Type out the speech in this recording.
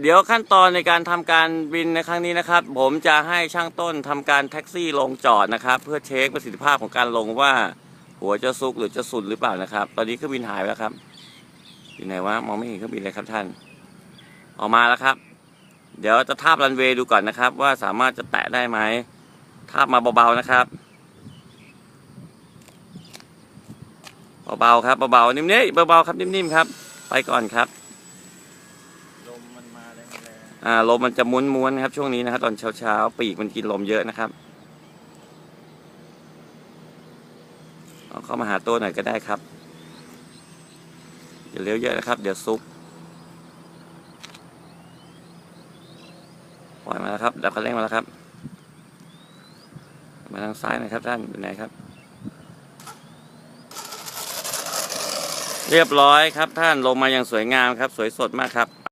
เดี๋ยวขั้นตอนในการทำการบินในครั้งนี้นะครับ ผมจะให้ช่างต้นทำการแท็กซี่ลงจอดนะครับ เพื่อเช็คประสิทธิภาพของการลงว่า หัวจะซุกหรือจะสุดหรือเปล่านะครับ ตอนนี้เครื่องบินหายไปแล้วครับอยู่ไหนวะมองไม่เห็นเครื่องบินเลยครับท่าน ออกมาแล้วครับ เดี๋ยวจะทาบรันเวย์ดูก่อนนะครับ ว่าสามารถจะแตะได้ไหมทาบมาเบาๆนะครับเบาๆครับเบาๆนิ่มๆเบาๆครับนิ่มๆครับ ไปก่อนครับ ลมมันมาแรงแรง อ่าลมมันจะม้วนๆนะครับช่วงนี้นะครับตอนเช้าๆปีกมันกินลมเยอะนะครับเอาเข้ามาหาตัวหน่อยก็ได้ครับอย่าเลี้ยวเยอะนะครับ เดี๋ยวซุกปล่อยมาแล้วครับดับคันเร่งมาแล้วครับ มาทางซ้ายนะครับท่านอยู่ไหนครับ เรียบร้อยครับท่านลงมาอย่างสวยงามครับ สวยสดมากครับ